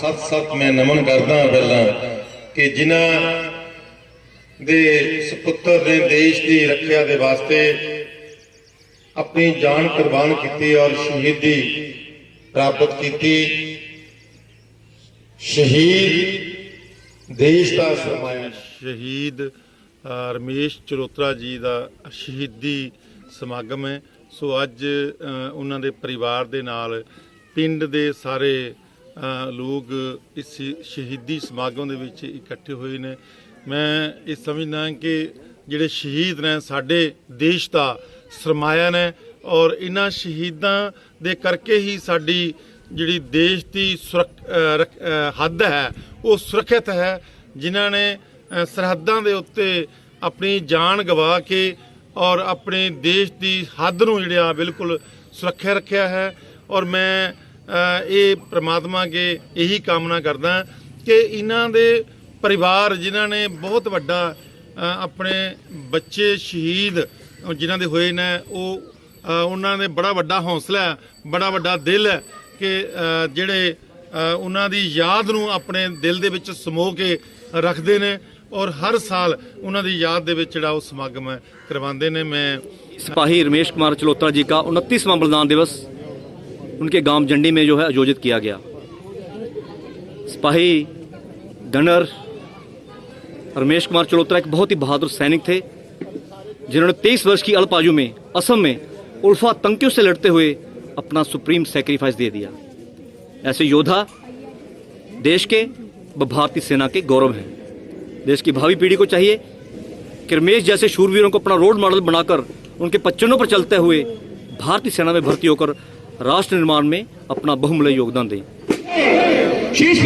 ਸਤ-ਸਤ ਮੈਂ ਨਮਨ ਕਰਦਾ ਪਹਿਲਾਂ ਕਿ ਜਿਨ੍ਹਾਂ ਦੇ ਸੁਪੁੱਤਰ ਨੇ ਦੇਸ਼ ਦੀ ਰੱਖਿਆ ਦੇ ਵਾਸਤੇ ਆਪਣੀ ਜਾਨ ਕੁਰਬਾਨ ਕੀਤੀ ਔਰ ਸ਼ਹੀਦੀ ਪ੍ਰਾਪਤ ਕੀਤੀ, ਸ਼ਹੀਦ ਦੇਸ਼ ਦਾ ਸਰਮਾਇਆ। ਸ਼ਹੀਦ ਰਮੇਸ਼ ਚਰੋਤਰਾ ਜੀ ਦਾ ਸ਼ਹੀਦੀ ਸਮਾਗਮ ਹੈ। ਸੋ ਅੱਜ ਉਹਨਾਂ ਦੇ ਪਰਿਵਾਰ ਦੇ ਨਾਲ ਪਿੰਡ ਦੇ ਸਾਰੇ ਲੋਕ ਇਸ ਸ਼ਹੀਦੀ ਸਮਾਗਮ ਦੇ ਵਿੱਚ ਇਕੱਠੇ ਹੋਏ ਨੇ। ਮੈਂ ਇਹ ਸਮਝਦਾ ਕਿ ਜਿਹੜੇ ਸ਼ਹੀਦ ਨੇ ਸਾਡੇ ਦੇਸ਼ ਦਾ ਸਰਮਾਇਆ ਨੇ ਔਰ ਇਹਨਾਂ ਸ਼ਹੀਦਾਂ ਦੇ ਕਰਕੇ ਹੀ ਸਾਡੀ ਜਿਹੜੀ ਦੇਸ਼ ਦੀ ਸੁਰੱਖ- ਅ, ਹੱਦ ਹੈ ਉਹ ਸੁਰੱਖਿਅਤ ਹੈ ਜਿਨ੍ਹਾਂ ਨੇ ਸਰਹੱਦਾਂ ਦੇ ਉੱਤੇ ਆਪਣੀ ਜਾਨ ਗਵਾ ਕੇ ਔਰ ਆਪਣੇ ਦੇਸ਼ ਦੀ ਹੱਦ ਨੂੰ ਜਿਹੜਾ ਬਿਲਕੁਲ ਸੁਰੱਖਿਆ ਰੱਖਿਆ ਹੈ। ਔਰ ਮੈਂ ਇਹ ਪ੍ਰਮਾਤਮਾ ਕੇ ਇਹੀ ਕਾਮਨਾ ਕਰਦਾ ਕਿ ਇਹਨਾਂ ਦੇ ਪਰਿਵਾਰ ਜਿਨ੍ਹਾਂ ਨੇ ਬਹੁਤ ਵੱਡਾ ਆਪਣੇ ਬੱਚੇ ਸ਼ਹੀਦ ਜਿਨ੍ਹਾਂ ਦੇ ਹੋਏ ਨੇ, ਉਹ ਉਹਨਾਂ ਦੇ ਬੜਾ ਵੱਡਾ ਹੌਸਲਾ ਬੜਾ ਵੱਡਾ ਦਿਲ ਹੈ ਕਿ ਜਿਹੜੇ ਉਹਨਾਂ ਦੀ ਯਾਦ ਨੂੰ ਆਪਣੇ ਦਿਲ ਦੇ ਵਿੱਚ ਸਮੋ ਕੇ ਰੱਖਦੇ ਨੇ ਔਰ ਹਰ ਸਾਲ ਉਹਨਾਂ ਦੀ ਯਾਦ ਦੇ ਵਿੱਚ ਜਿਹੜਾ ਉਹ ਸਮਾਗਮ ਹੈ ਕਰਵਾਉਂਦੇ ਨੇ। ਮੈਂ ਸਿਪਾਹੀ ਰਮੇਸ਼ ਕੁਮਾਰ ਚਲੋਤਰਾ ਜੀ ਦਾ 29ਵਾਂ ਬਲਦਾਨ ਦਿਵਸ उनके गाँव जंडी में जो है आयोजित किया गया। सिपाही गनर रमेश कुमार चलोत्रा एक बहुत ही बहादुर सैनिक थे, जिन्होंने 23 वर्ष की अल्प में असम में उल्फा तंकियों से लड़ते हुए अपना सुप्रीम सेक्रीफाइस दे दिया। ऐसे योद्धा देश के व भारतीय सेना के गौरव हैं। देश की भावी पीढ़ी को चाहिए कि रमेश जैसे शूरवीरों को अपना रोल मॉडल बनाकर उनके पच्चनों पर चलते हुए भारतीय सेना में भर्ती होकर राष्ट्र निर्माण में अपना बहुमूल्य योगदान दें शीश